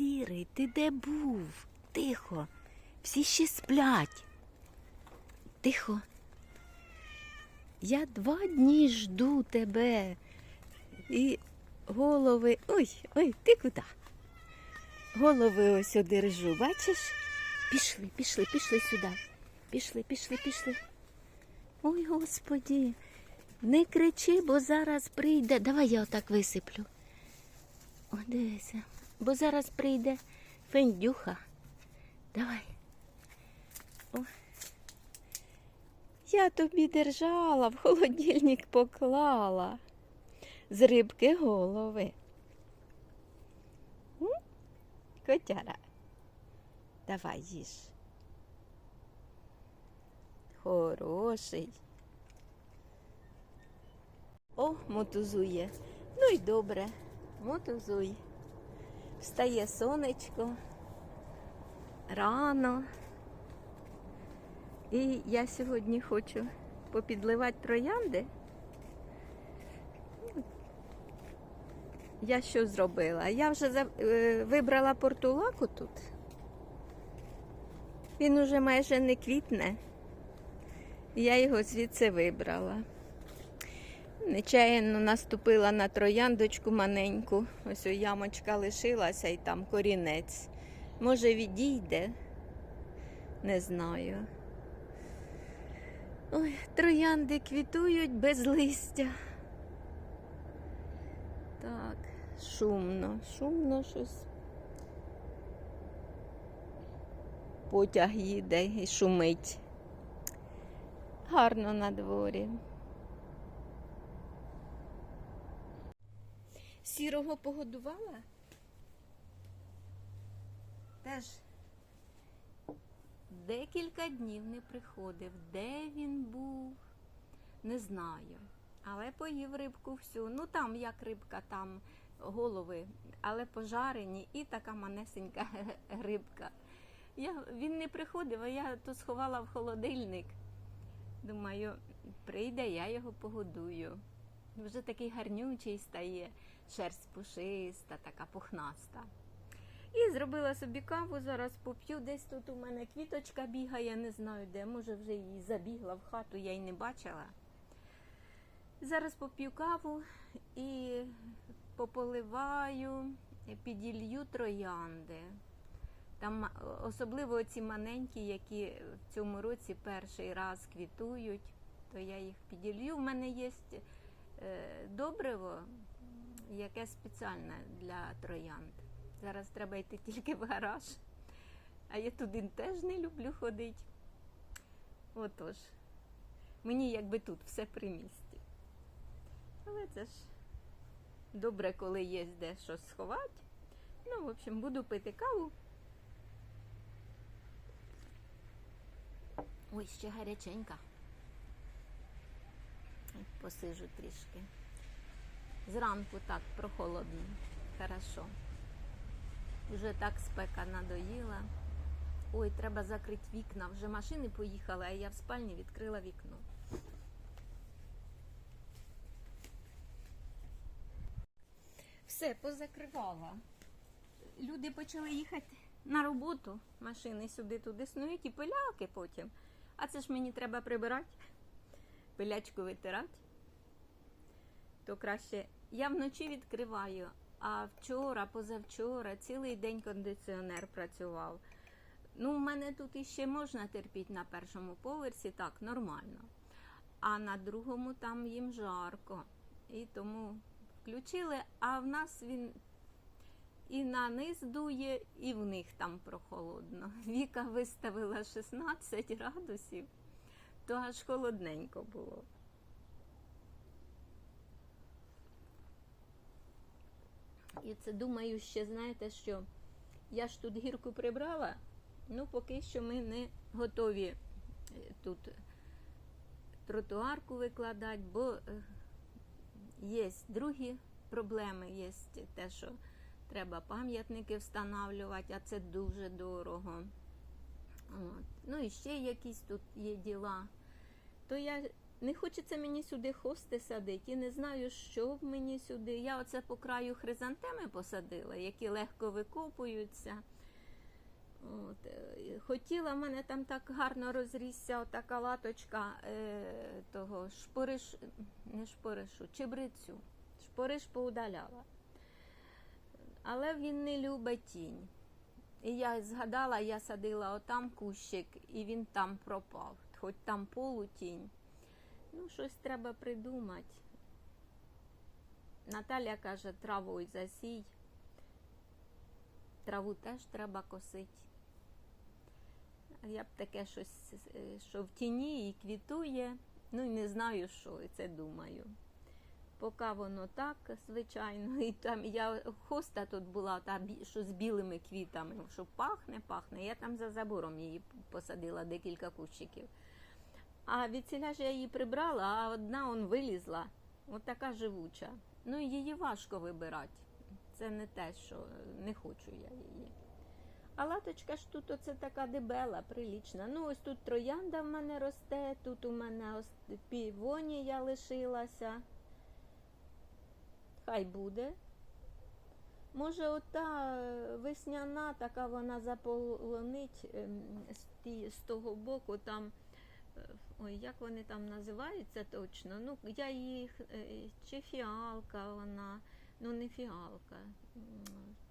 Сірий, ти де був? Тихо. Всі ще сплять. Тихо. Я два дні жду тебе. І голови. Ой, ой, ти куди? Голови ось одержу, бачиш? Пішли, пішли, пішли сюди. Пішли, пішли, пішли. Ой, господі, не кричи, бо зараз прийде. Давай я отак висиплю. О, дивися. Бо зараз прийде фендюха. Давай. О. Я тобі держала, в холодильник поклала. З рибки голови. Котяра. Давай їж. Хороший. О, мотузує. Ну й добре. Мотузуй. Встає сонечко. Рано. І я сьогодні хочу попідливати троянди. Я що зробила? Я вже е, вибрала портулаку тут. Він уже майже не квітне. Я його звідси вибрала. Нечаянно наступила на трояндочку маленьку. Ось о ямочка лишилася і там корінець. Може, відійде? Не знаю. Ой, троянди квітують без листя. Так, шумно, шумно щось. Потяг їде і шумить. Гарно на дворі. Сірого погодувала? Теж декілька днів не приходив. Де він був? Не знаю. Але поїв рибку всю. Ну там як рибка, там голови, але пожарені і така манесенька рибка. Я, він не приходив, а я то сховала в холодильник. Думаю, прийде, я його погодую. Вже такий гарнючий стає, шерсть пушиста, така пухнаста. І зробила собі каву, зараз поп'ю. Десь тут у мене квіточка бігає, не знаю де. Може вже її забігла в хату, я й не бачила. Зараз поп'ю каву і пополиваю, піділью троянди. Там особливо ці маленькі, які в цьому році перший раз квітують, то я їх піділью. У мене є е, добриво, яке спеціальне для троянд. Зараз треба йти тільки в гараж, а я туди теж не люблю ходити. Отож, мені якби тут все при місті. Але це ж добре, коли є де щось сховати. Ну, в общем, буду пити каву. Ой, ще гаряченька. Посижу трішки. Зранку так прохолодно. Хорошо. Вже так спека надоїла. Ой, треба закрити вікна. Вже машини поїхали, а я в спальні відкрила вікно. Все, позакривала. Люди почали їхати на роботу, машини сюди-туди снують і пиляки потім. А це ж мені треба прибирати, пилячку витирати. То краще я вночі відкриваю, а вчора, позавчора, цілий день кондиціонер працював. Ну, в мене тут іще можна терпіти на першому поверсі, так, нормально. А на другому там їм жарко. І тому включили, а в нас він і на низ дує, і в них там прохолодно. Віка виставила 16 градусів, то аж холодненько було. І це думаю, ще знаєте, що я ж тут гірку прибрала, ну поки що ми не готові е, тут тротуарку викладати, бо е, є другі проблеми, є те, що треба пам'ятники встановлювати, а це дуже дорого. От. Ну і ще якісь тут є діла. То я Не хочеться мені сюди хости садити, і не знаю, що б мені сюди. Я оце по краю хризантеми посадила, які легко викопуються. От, е, хотіла, в мене там так гарно розрісся така латочка е, того шпориш, не шпоришу, чебрицю. Шпориш поудаляла. Але він не любить тінь. І я згадала, я садила отам кущик, і він там пропав. Хоч там полутінь. Ну, щось треба придумати. Наталя каже, травою засій. Траву теж треба косити. Я б таке щось, що в тіні і квітує. Ну і не знаю, що це думаю. Поки воно так, звичайно, і там я хоста тут була, та що з білими квітами, що пахне, пахне. Я там за забором її посадила декілька кущиків. А від ціля ж я її прибрала, а одна он вилізла, от така живуча. Ну її важко вибирати. Це не те, що не хочу я її. А латочка ж тут оце така дебела, прилічна. Ну, ось тут троянда в мене росте, тут у мене півонія лишилася. Хай буде. Може, ота е, весняна, така вона заполонить ем, з, того боку, там, ой, як вони там називаються точно. Ну, я їх, е, чи фіалка вона, ну не фіалка.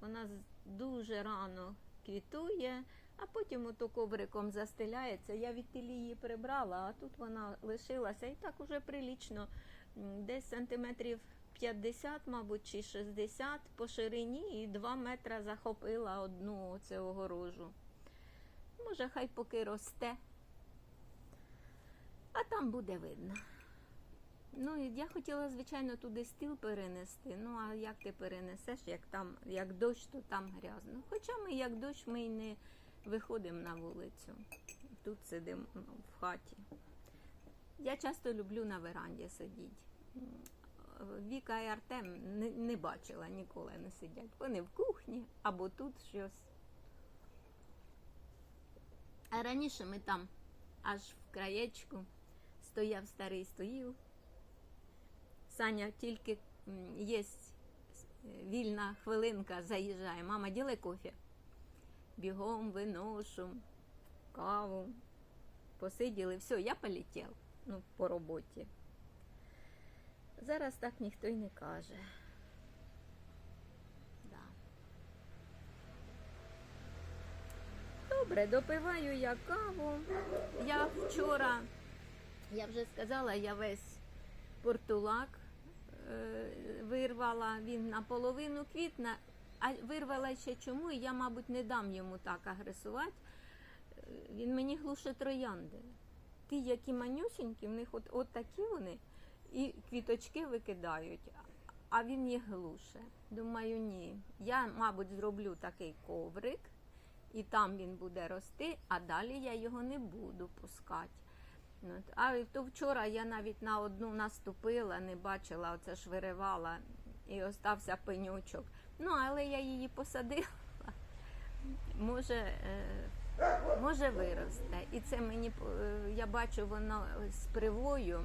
Вона дуже рано квітує, а потім ото ковриком застеляється. Я від її прибрала, а тут вона лишилася і так уже прилічно, десь сантиметрів 50, мабуть, чи 60 по ширині і 2 метри захопила одну оцю огорожу. Може, хай поки росте, а там буде видно. Ну, я хотіла, звичайно, туди стіл перенести. Ну, а як ти перенесеш, як там, як дощ, то там грязно. Хоча ми, як дощ, ми й не виходимо на вулицю. Тут сидимо в хаті. Я часто люблю на веранді сидіти. Віка і Артем не, не бачила, ніколи не сидять. Вони в кухні або тут щось. А раніше ми там аж в краєчку стояв старий стоїл. Саня тільки є вільна хвилинка, заїжджає. Мама, ділай кофе. Бігом виношу, каву. Посиділи, все, я полетів ну, по роботі. Зараз так ніхто й не каже. Да. Добре, допиваю я каву. Я вчора, я вже сказала, я весь портулак е, вирвала, він наполовину квітна, а вирвала ще чому, і я, мабуть, не дам йому так агресувати. Е, Він мені глуше троянди. Ті, які манюсінькі, в них от, от такі вони, і квіточки викидають, а він їх глуше. Думаю, ні. Я, мабуть, зроблю такий коврик, і там він буде рости, а далі я його не буду пускати. А то вчора я навіть на одну наступила, не бачила, оце ж виривала, і остався пенючок. Ну, але я її посадила. Може, е, може виросте. І це мені е, я бачу, воно з привою.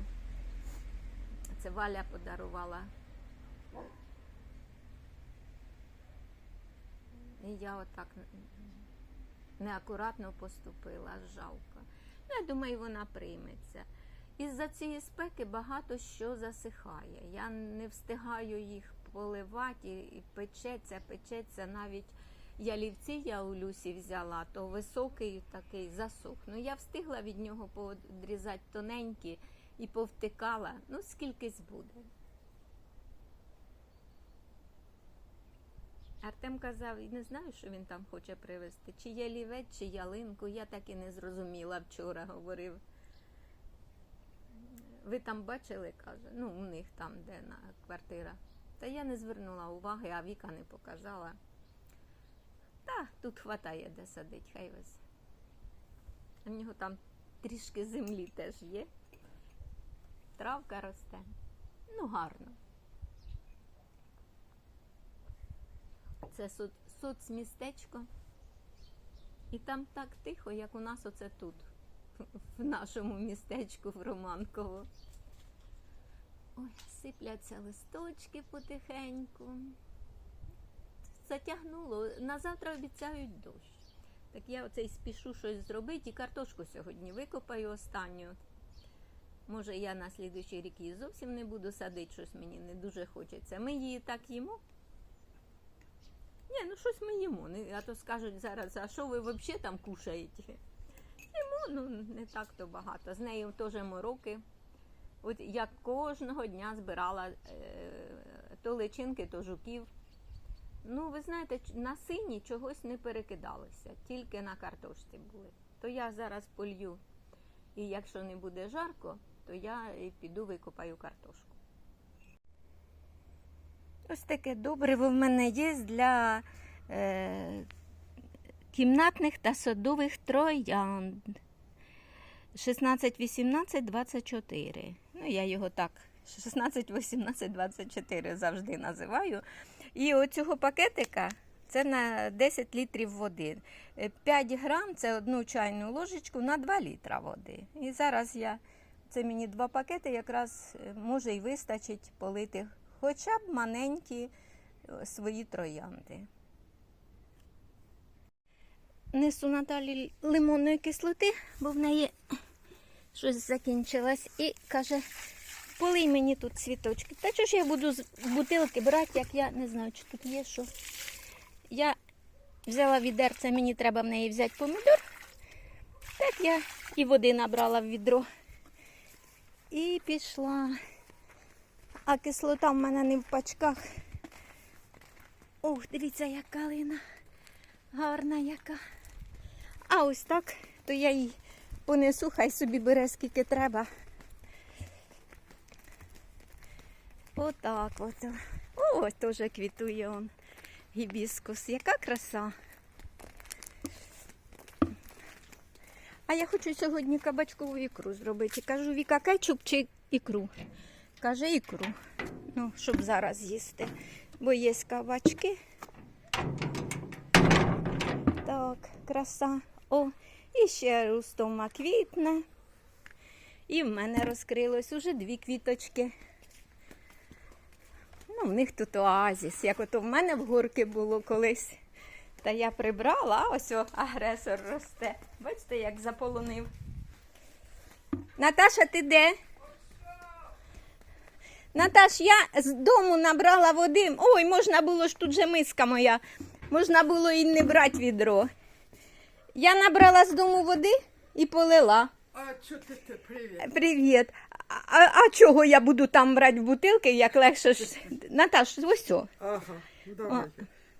Це Валя подарувала. І я отак неакуратно поступила, жалко. Я думаю, вона прийметься. Із-за цієї спеки багато що засихає. Я не встигаю їх поливати і печеться, печеться. Навіть ялівці я у Люсі взяла, то високий такий засух. Ну я встигла від нього подрізати тоненькі і повтикала. Ну, скількись буде. Артем казав, не знаю, що він там хоче привезти. Чи ялівець, чи ялинку. Я так і не зрозуміла вчора, говорив. Ви там бачили, каже, ну, у них там, де на квартира. Та я не звернула уваги, а Віка не показала. Та тут хватає, де садить, хай везе. У нього там трішки землі теж є. Травка росте. Ну, гарно. Це соц, соцмістечко. І там так тихо, як у нас оце тут, в нашому містечку в Романково. Ой, сипляться листочки потихеньку. Затягнуло. На завтра обіцяють дощ. Так я оце й спішу щось зробити і картошку сьогодні викопаю останню. Може, я на слідуючий рік її зовсім не буду садити, щось мені не дуже хочеться. Ми її так їмо. Ні, ну щось ми їмо. Не- А то скажуть зараз, а що ви взагалі там кушаєте? Їмо, ну не так то багато. З нею теж мороки. От я кожного дня збирала е, то личинки, то жуків. Ну, ви знаєте, на сині чогось не перекидалося, тільки на картошці були. То я зараз полью, і якщо не буде жарко, то я піду викопаю картошку. Ось таке добриво в мене є для е, кімнатних та садових троянд. 16, 18, 24. Ну, я його так 16, 18, 24 завжди називаю. І оцього пакетика це на 10 літрів води. Е, 5 грам це одну чайну ложечку на 2 літра води. І зараз я, це мені два пакети, якраз е, може і вистачить полити хоча б маленькі е, свої троянди. Несу Наталі лимонної кислоти, бо в неї щось закінчилось. І каже, полий мені тут цвіточки. Та чого ж я буду з бутилки брати, як я не знаю, чи тут є що. Я взяла відерце, мені треба в неї взяти помідор. Так я і води набрала в відро. І пішла. А кислота в мене не в пачках. Ох, дивіться, яка калина. Гарна яка. А ось так, то я їй понесу, хай собі бере скільки треба. Отак от. О, теж квітує он гібіскус. Яка краса. А я хочу сьогодні кабачкову ікру зробити. Кажу, Віка, кетчуп чи ікру? Каже, ікру. Ну, щоб зараз їсти. Бо є кабачки. Так, краса. О, і ще рустома квітне. І в мене розкрилось уже дві квіточки. Ну, в них тут оазіс, як ото в мене в горки було колись. Та я прибрала, а ось о, агресор росте. Бачите, як заполонив. Наташа, ти де? Наташ, я з дому набрала води. Ой, можна було ж тут же миска моя. Можна було і не брати відро. Я набрала з дому води і полила. А що ти ти? Привіт. Привіт. А, а чого я буду там брати в бутилки, як легше ж. Наташ, ось о. Ага, давай.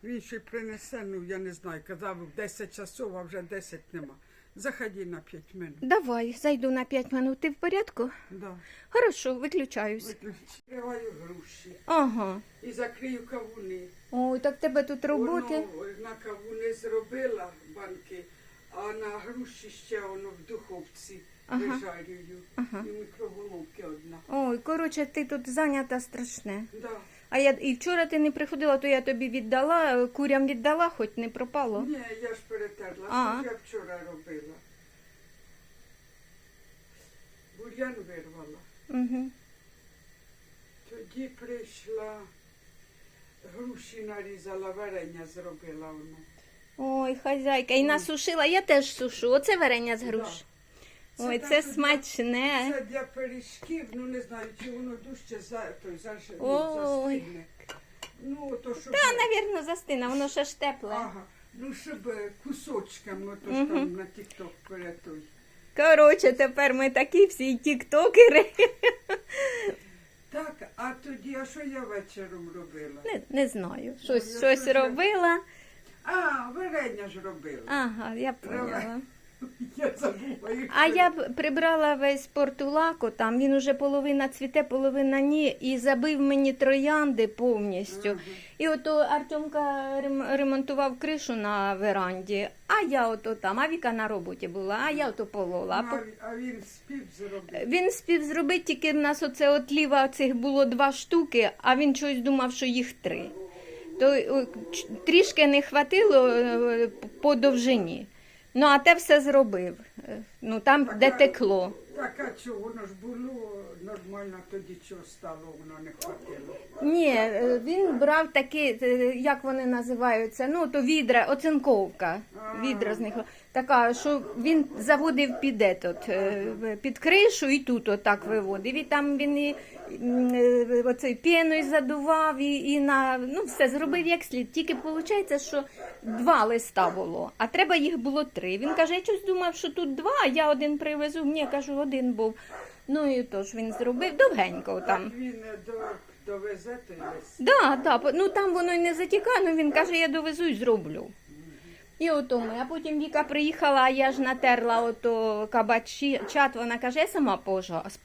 Він ще принесе, ну я не знаю, казав в 10 часов, а вже 10 нема. Заходи на 5 минут. Давай, зайду на 5 минут. Ти в порядку? Да. Хорошо, виключаюсь. Відкриваю груші Ага. і закрию кавуни. Ой, так тебе тут роботи. Воно на кавуни зробила банки, а на груші ще воно в духовці Ага. вижарюю. Ага. І мікроволновки одна. Ой, коротше, ти тут зайнята страшне. Да. А я і вчора ти не приходила, то я тобі віддала, курям віддала, хоч не пропало. Ні, я ж перетерла, А. що я вчора робила. Бур'ян вирвала. Угу. Тоді прийшла, груші нарізала, варення зробила воно. Ой, хазяйка, і насушила, я теж сушу. Оце варення з груш. Ой, це для- смачне. Це для пиріжків, ну не знаю, чи воно дужче за, той, за, Ой. застигне. Ну, то щоб... Та, навірно, застина, воно ще ж тепле. Ага. Ну, щоб е, кусочками, ото ж там на тік-ток перетой. Коротше, тепер ми такі всі тіктокери. Так, а тоді, а що я вечором робила? Не, не знаю. Щось, Я щось дуже- робила. А, варення ж робила. Ага, я поняла. Я забула. їх А я б прибрала весь портулаку, там він уже половина цвіте, половина ні, і забив мені троянди повністю. Ага. І ото Артемка рем- ремонтував кришу на веранді, а я ото там, а Віка на роботі була, а я ото полола. А, а він спів зробив. Він спів зробити, тільки в нас оце от ліва цих було два штуки, а він чогось думав, що їх три. То ч- трішки не хватило е, по довжині. Ну, а те все зробив. Е, Ну там, де текло. Так, а чого воно ж було нормально тоді чого стало, воно не хватило. Ні, е, він брав такі, е, як вони називаються, ну то відра, оцинковка. Відра з них така, що він заводив під етот, е, під кришу і тут отак виводив. І там він і е, оцей піною задував, і, і на ну все зробив як слід. Тільки виходить, що два листа було, а треба їх було три. Він каже, я щось думав, що тут два, а я один привезу. Ні, кажу, один був. Ну і тож він зробив довгенько там. Він е, до, довезе той лист. Да, да, ну там воно й не затікає, ну він каже, я довезу і зроблю. І ото ми. А потім Віка приїхала, а я ж натерла ото кабачат, вона каже, я сама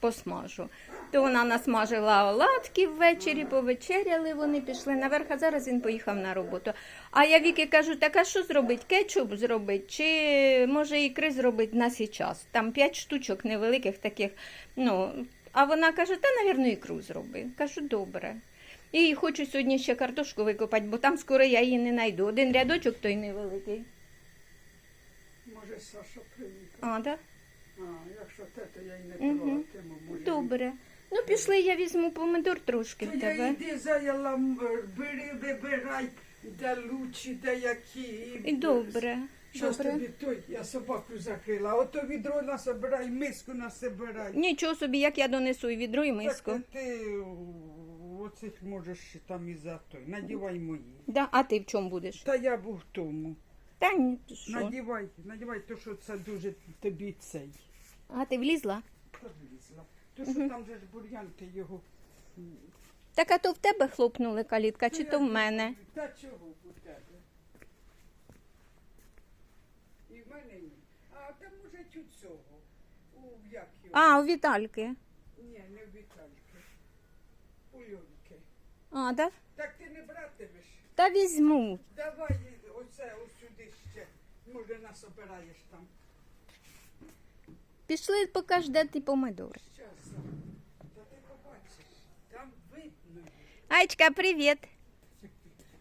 посмажу. То вона насмажила оладки ввечері, повечеряли, вони пішли наверх, а зараз він поїхав на роботу. А я Віки кажу, так а що зробить? Кетчуп зробить? Чи може ікри зробить на сій час? Там п'ять штучок невеликих таких. Ну, а вона каже, та, навірно, ікру зроби. Кажу, добре. І хочу сьогодні ще картошку викопати, бо там скоро я її не знайду. Один рядочок той невеликий. Може, Саша приїхав. А, так? А, якщо те, то я й не Мгм. трогатиму. Може, Добре. Ну, пішли, я візьму помидор трошки в я йди заяла, бери, вибирай, де лучші, де які. І добре. Щось тобі той, я собаку закрила. Ото відро насобирай, миску насобирай. Нічого собі, як я донесу і відро, і миску. Так ти оцих можеш там і за той. Надівай мої. Да, а ти в чому будеш? Та я був в тому. Та ні, ти що? Надівай, надівай, то що це дуже тобі цей. А ти влізла? Повлізла. То що там же ж бур'ян, ти його. Так а то в тебе хлопнули калітка, чи то в мене? Та чого у тебе? І в мене ні. А там може у цього. У як його? А, у Вітальки. Ні, не в Вітальки. А, так? Так ти не братимеш. Та візьму. Давай оце ось сюди ще. Може насобираєш там. Пішли, покаж, де ти помидор. Щас. Та ти побачиш. Там видно. Айчка, привіт.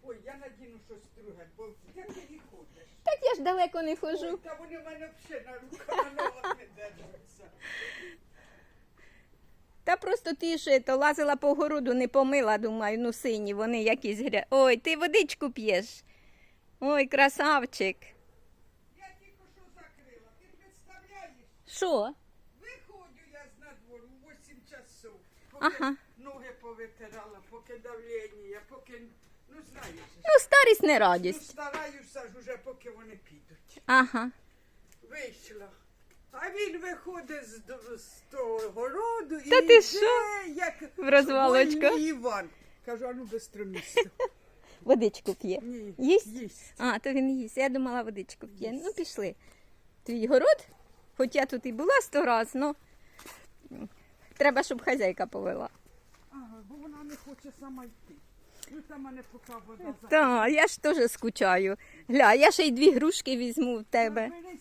Ой, я надіну щось друге, бо як ти не ходиш? Так я ж далеко не Ой, хожу. та вони в мене взагалі на руках на ногах не держаться. Та просто ти ж то лазила по городу, не помила, думаю, ну сині, вони якісь гря. Ой, ти водичку п'єш. Ой, красавчик. Я тільки що закрила. Ти представляєш? Що? Виходжу я з надвору у 8 часов. Поки Ага. ноги повитирала, поки давлення, поки, ну знаєш. Ну, старість не Ну, радість. стараюся ж уже, поки вони підуть. Ага. Вийшла. А він виходить з, з того городу Та і ти йде, що? як В розвалочку? вольний Іван. Кажу, а ну бистро місто. Водичку п'є. Ні, Їсть? їсть. А, то він їсть. Я думала, водичку п'є. Ну, пішли. Твій город, хоч я тут і була сто раз, ну треба, щоб хазяйка повела. Ага, бо вона не хоче сама йти. Ну там мене поки вода за. Так, я ж теж скучаю. Гля, я ще й дві грушки візьму в тебе. Стільки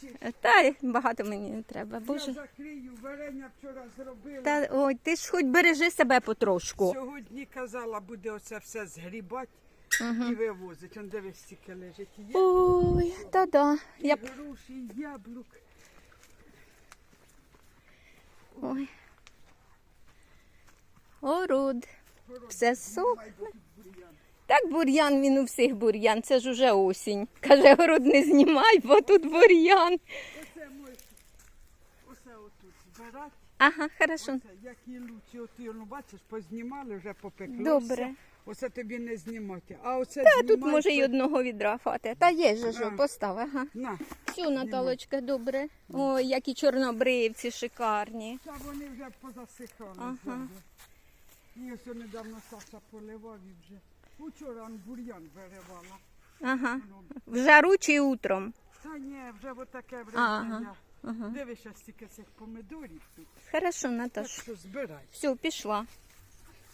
хочеш. Та багато мені не треба. Я закрию, варення вчора зробила. Та ой, ти ж хоч бережи себе потрошку. Сьогодні казала, буде оце все згрібати і вивозить. Он дивись, стільки лежить. Ой, та да. Я... груші, яблук. Ой. Ород. Все сохне. Так бур'ян він у всіх бур'ян, це ж уже осінь. Каже, город не знімай, бо тут бур'ян. Оце мой, оце отут збирати. Ага, хорошо. Оце, які лучі, от ну бачиш, познімали, вже попеклося. Добре. Оце тобі не знімати. А оце Та тут може й одного відра хватить. Та є же ж, А. постав, ага. На, Все, Наталочка, добре. Ой, які чорнобривці шикарні. та вони вже позасихали. Ага. Ага. І ось недавно Саша поливав і вже. Учора бур'ян виривала. Ага. В жару чи утром? Та ні, вже отаке вже. Ага, ага. Дивишся стільки цих помидорів тут. Хорошо, Так Наташ. що збирай. Все, пішла.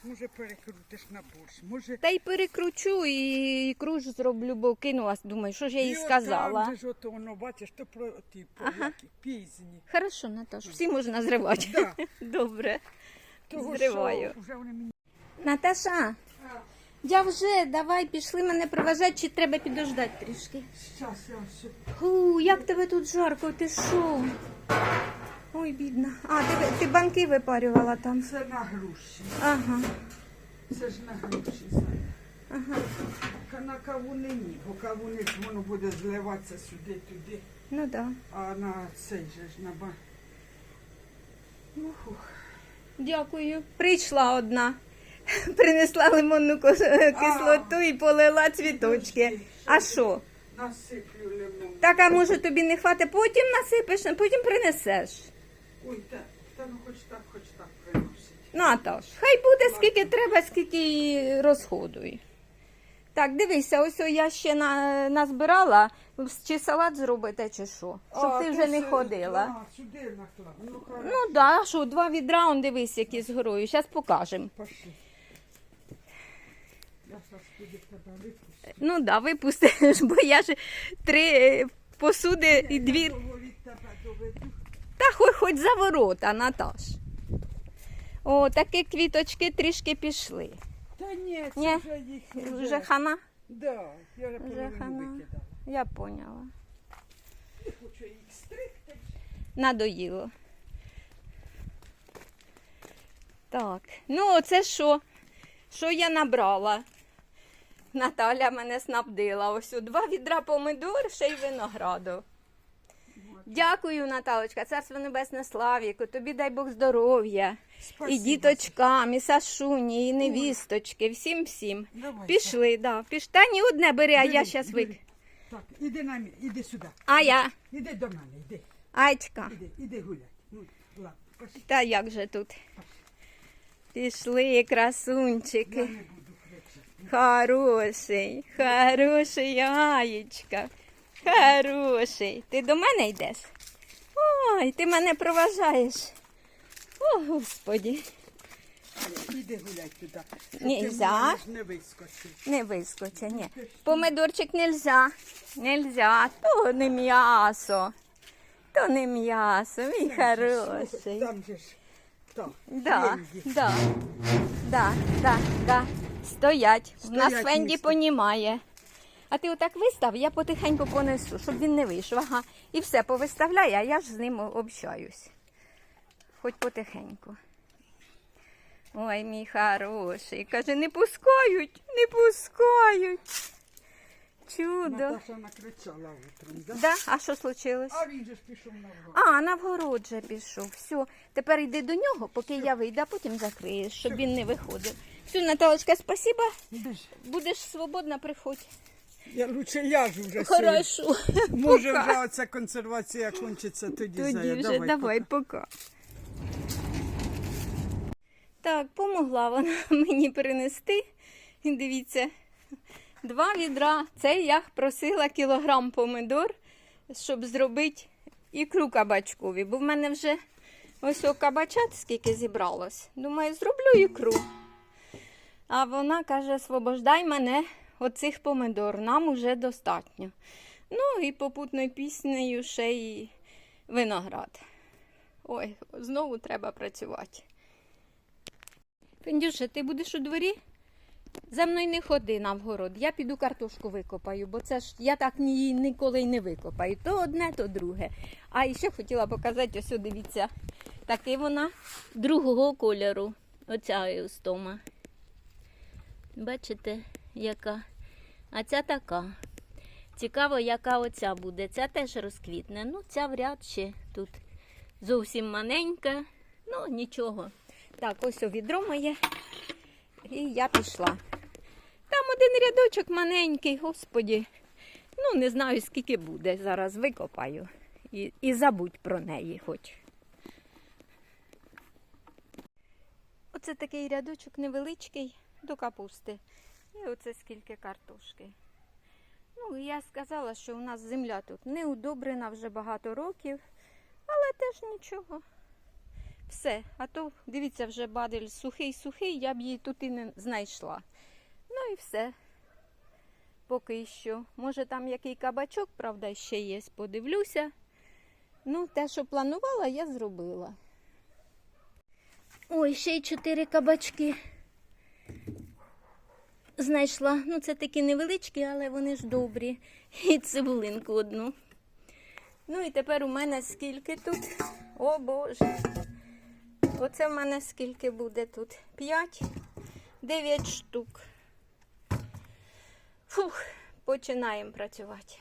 Може перекрутиш на борщ, може. Та й перекручу і круж зроблю, бо кинула. Думаю, що ж я їй І от сказала. Там же ж ото воно, бачиш, то про ті Ага. пізні. Хорошо, Наташ, всі можна зривати. Да. Добре. Того, Зриваю. що вже вони мені. Наташа, я вже, давай пішли мене проважати, чи треба підождати трішки. Щас я ще. Ху, як тебе тут жарко, ти що? Ой, бідна. А, ти, ти банки випарювала там. Це на груші. Ага. Це ж на груші. Зая. Ага. Ка- На кавуни ні, бо кавуни ж воно буде зливатися сюди-туди, Ну так. Да. а на цей же ж на ба. Дякую. Прийшла одна. Принесла лимонну кислоту і полила цвіточки. А що? насиплю лимон. Так, а може тобі не хватить, потім насипеш, а потім принесеш. Ой, та, та ну хоч так, хоч так приносить. Наташ, хай буде скільки треба, скільки і розходуй. Так, дивися, ось о я ще на, назбирала, чи салат зробити, чи що. Щоб ти вже не ходила. А, сюди наклав. Ну. Ну да, що, два відра, он дивись, які з горою. Зараз покажемо. Пошли. Я зараз туди тебе випустю. Ну да, випустиш, бо я ж три е, посуди і дві. Я того від тебе доведу. Та хоч, хоч за ворота, Наташ. О, такі квіточки трішки пішли. Та ні, це Ні, вже їх Вже хана? Да, я вже половину хана. викидала. Я поняла. Не хочу їх стригти. Надоїло. Так, ну це що? Що я набрала? Наталя мене снабдила. Ось у два відра помидор, ще й винограду. Дякую, Наталочка, царство небесне славіку, тобі дай Бог здоров'я. І діточкам, і Сашуні, і невісточки, всім всім. Давай, Пішли, да. Піш... Та ні одне бери, а я зараз вик. Так, іди на мі, іди сюди. А я, Іди до мене, іди. Айчка. Іди, іди гуляй. Ну, ладно, пошли. Та як же тут? Пішли, красунчики. Я не буду. Хороший, хороший яєчка. Хороший. Ти до мене йдеш? Ой, ти мене проважаєш. О, Господі, Іди гуляй туди. Нельзя. Не вискочив. не вискоче, ні. Помидорчик нельзя. Нельзя. То не м'ясо. То не м'ясо, мій хороший. Там же ж. Так. Да, да, да, да, да. Стоять. У нас Стоять Фенді місце. понімає. А ти отак вистав, я потихеньку понесу, щоб він не вийшов. Ага. І все повиставляй, а я ж з ним общаюсь. Хоч потихеньку. Ой, мій хороший. Каже, не пускають, не пускають. Чудо. Наташа накричала утром, да? Да? А що случилось? А він же ж пішов на вгору. А, на вгород же пішов. Все. Тепер йди до нього, поки я вийду, а потім закриєш, щоб він не виходив. Все, Наталочка, спасибо. Будеш свободна, приходь. Я лучше я ж вже. Хорошо. Може Пока. вже оця консервація кончиться тоді, Тоді Зая. вже давай. давай, пока. Так, помогла вона мені принести. Дивіться, два відра. Це я просила кілограм помидор, щоб зробити ікру кабачкові. Бо в мене вже ось о кабачат скільки зібралось. Думаю, зроблю ікру. А вона каже: освобождай мене оцих помидор, нам уже достатньо. Ну і попутною піснею ще й виноград. Ой, знову треба працювати. Фендюша, ти будеш у дворі? За мною не ходи на вгород. Я піду картошку викопаю, бо це ж я так ні, ніколи й не викопаю. То одне, то друге. А ще хотіла показати, ось дивіться, таки вона другого кольору. Оця еустома. Бачите, яка? А ця така. Цікаво, яка оця буде. Ця теж розквітне. Ну, ця вряд чи тут зовсім маленька. Ну, нічого. Так, ось о відро моє. І я пішла. Там один рядочок маленький, господі. Ну, не знаю, скільки буде. Зараз викопаю. І, і забудь про неї хоч. Оце такий рядочок невеличкий до капусти. І оце скільки картошки. Ну, я сказала, що у нас земля тут не удобрена вже багато років, але теж нічого. Все. А то, дивіться, вже бадель сухий-сухий, я б її тут і не знайшла. Ну і все. Поки що. Може там який кабачок, правда, ще є, подивлюся. Ну, те, що планувала, я зробила. Ой, ще й чотири кабачки знайшла. Ну, це такі невеличкі, але вони ж добрі. І цибулинку одну. Ну і тепер у мене скільки тут? О Боже. Оце в мене скільки буде тут? 5, 9 штук. Фух, починаємо працювати.